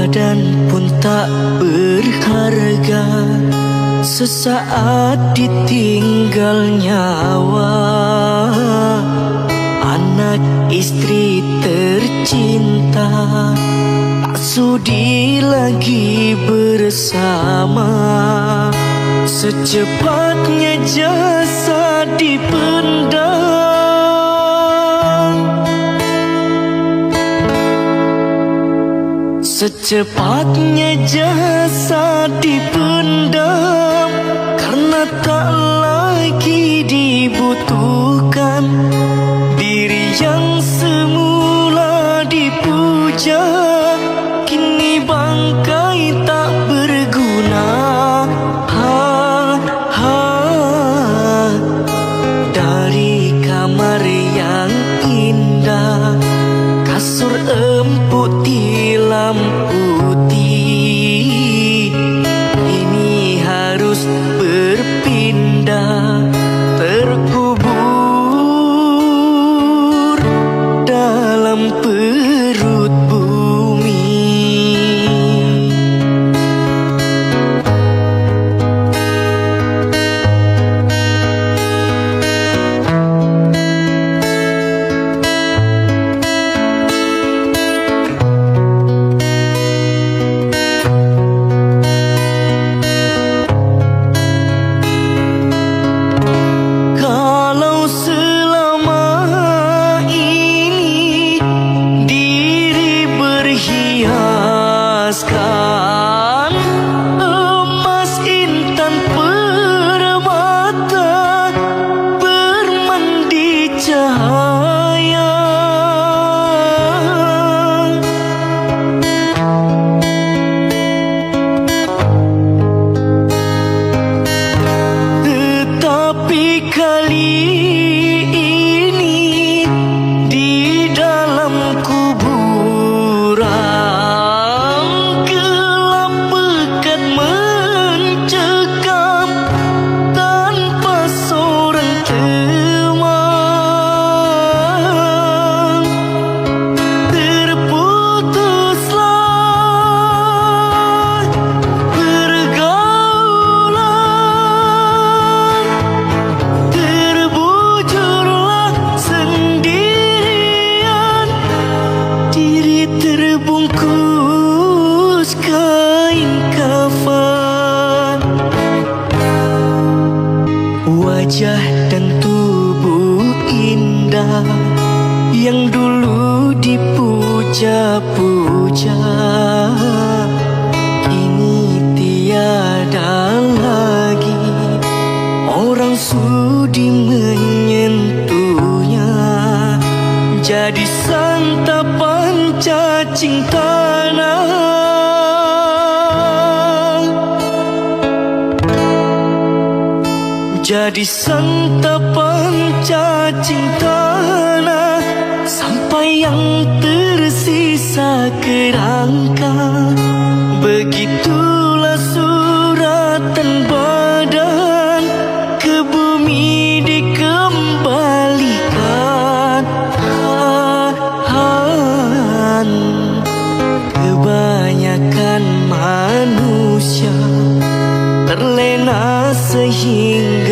badan pun tak berharga. Sesaat ditinggal nyawa. Anak istri tercinta. Tak sudi lagi bersama. Secepatnya jalan Secepatnya jasa dipendam empuk tilam Wajah dan tubuh indah Yang dulu dipuja-puja. Kini tiada lagi Orang sudi menyentuhnya. Jadi santapan cacing tanah Jadi santapan cacing tanah Sampai yang tersisa kerangka. Begitulah suratan badan Ke bumi dikembalikan. Kebanyakan manusia Terlena sehingga